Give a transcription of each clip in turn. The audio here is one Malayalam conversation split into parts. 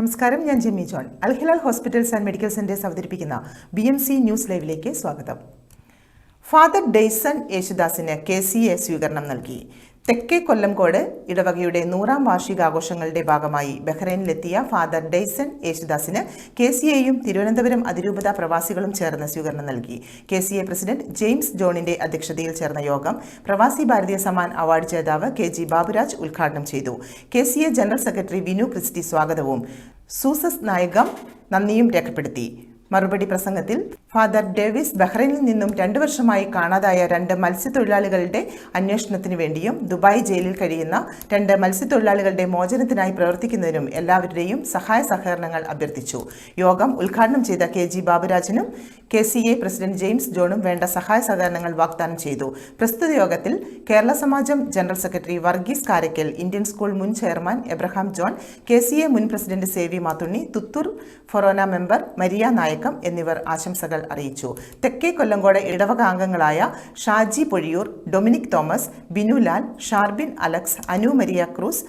നമസ്കാരം ഞാൻ Jemmy John. Alhilal hospitals and medical centres അവതരിപ്പിക്കുന്ന ബി എം സി ന്യൂസ് ലൈവിലേക്ക് സ്വാഗതം. ഫാദർ ഡെയ്സൺ യേശുദാസിന് കെ സി എ സ്വീകരണം നൽകി. തെക്കേ കൊല്ലംകോട് ഇടവകയുടെ നൂറാം വാർഷികാഘോഷങ്ങളുടെ ഭാഗമായി ബഹ്റൈനിലെത്തിയ ഫാദർ ഡെയ്സൺ യേശുദാസിന് കെ സി എയും തിരുവനന്തപുരം അതിരൂപത പ്രവാസികളും ചേർന്ന് സ്വീകരണം നൽകി. K C A president James ജോണിന്റെ അധ്യക്ഷതയിൽ ചേർന്ന യോഗം പ്രവാസി ഭാരതീയ സമ്മാൻ അവാർഡ് ജേതാവ് കെ ജി ബാബുരാജ് ഉദ്ഘാടനം ചെയ്തു. K C A general secretary Vinu Christy സ്വാഗതവും. സൂസസ് നായകം നന്ദിയും രേഖപ്പെടുത്തി. മറുപടി പ്രസംഗത്തിൽ ഫാദർ ഡേവിസ് ബഹ്റൈനിൽ നിന്നും രണ്ടു വർഷമായി കാണാതായ രണ്ട് മത്സ്യത്തൊഴിലാളികളുടെ അന്വേഷണത്തിന് വേണ്ടിയും ദുബായ് ജയിലിൽ കഴിയുന്ന രണ്ട് മത്സ്യത്തൊഴിലാളികളുടെ മോചനത്തിനായി പ്രവർത്തിക്കുന്നതിനും എല്ലാവരുടെയും സഹായ സഹകരണങ്ങൾ അഭ്യർത്ഥിച്ചു. യോഗം ഉദ്ഘാടനം ചെയ്ത K G ബാബുരാജനും K C A president James ജോണും വേണ്ട സഹായ സഹകരണങ്ങൾ വാഗ്ദാനം ചെയ്തു. പ്രസ്തുത യോഗത്തിൽ Kerala Samajam general secretary Varghese Karaikal Indian school മുൻ chairman Abraham John K C A മുൻ president Sevi Mathunni Thoothoor forane member Maria Nayakam എന്നിവർ ആശംസകൾ അറിയിച്ചു. തെക്കേ കൊല്ലങ്കോട് ഇടവക അംഗങ്ങളായ Shaji Pozhiyoor Dominic Thomas Binulal Sharbin Alex Anu Maria Cruz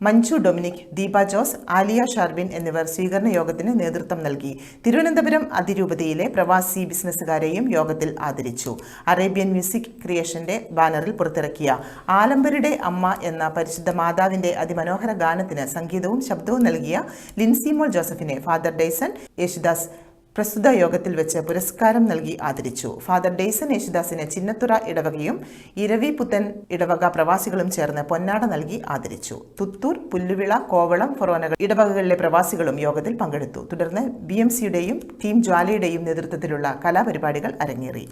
Manju Dominic Deepa Jose Aliya Sharbin എന്നിവർ സ്വീകരണ യോഗത്തിന് നേതൃത്വം നൽകി. തിരുവനന്തപുരം അതിരൂപതയിലെ പ്രവാസി ബിസിനസ്സുകാരെയും യോഗത്തിൽ ആദരിച്ചു. അറേബ്യൻ മ്യൂസിക് ക്രിയേഷന്റെ ബാനറിൽ പുറത്തിറക്കിയ ആലംബരുടെ അമ്മ എന്ന പരിശുദ്ധ മാതാവിന്റെ അതിമനോഹര ഗാനത്തിന് സംഗീതവും ശബ്ദവും നൽകിയ ലിൻസിമോൾ ജോസഫിനെ ഫാദർ ഡേസൺ യേശുദാസ് പ്രസ്തുത യോഗത്തിൽ വെച്ച് പുരസ്കാരം നൽകി ആദരിച്ചു. ഫാദർ ഡെയ്സൺ യേശുദാസിനെ ചിന്നത്തുറ ഇടവകയും ഇരവി പുത്തൻ ഇടവക പ്രവാസികളും ചേർന്ന് പൊന്നാട നൽകി ആദരിച്ചു. തുത്തൂർ പുല്ലുവിള കോവളം ഫൊറോനകൾ ഇടവകകളിലെ പ്രവാസികളും യോഗത്തിൽ പങ്കെടുത്തു. തുടർന്ന് ബി എം സിയുടെയും ടീം ജ്വാലയുടെയും നേതൃത്വത്തിലുള്ള കലാപരിപാടികൾ അരങ്ങേറി.